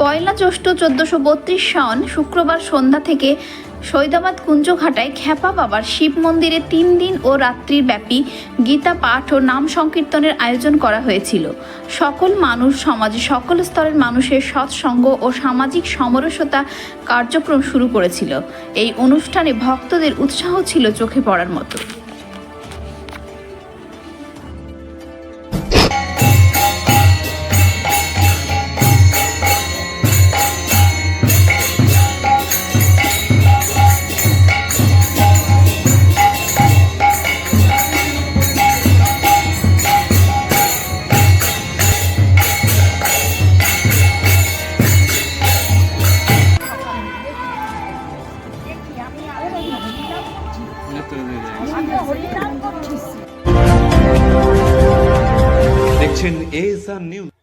পয়লা জ্যৈষ্ঠ চোদ্দশো বত্রিশ সন শুক্রবার সন্ধ্যা থেকে সৈদাবাদ কুঞ্জঘাটায় খ্যাপা বাবার শিব মন্দিরে তিন দিন ও রাত্রির ব্যাপী গীতা পাঠ ও নাম সংকীর্তনের আয়োজন করা হয়েছিল। সকল মানুষ সমাজে, সকল স্তরের মানুষের সৎসঙ্গ ও সামাজিক সমরসতা কার্যক্রম শুরু করেছিল। এই অনুষ্ঠানে ভক্তদের উৎসাহ ছিল চোখে পড়ার মতো। দেখছেন এ নিউজ।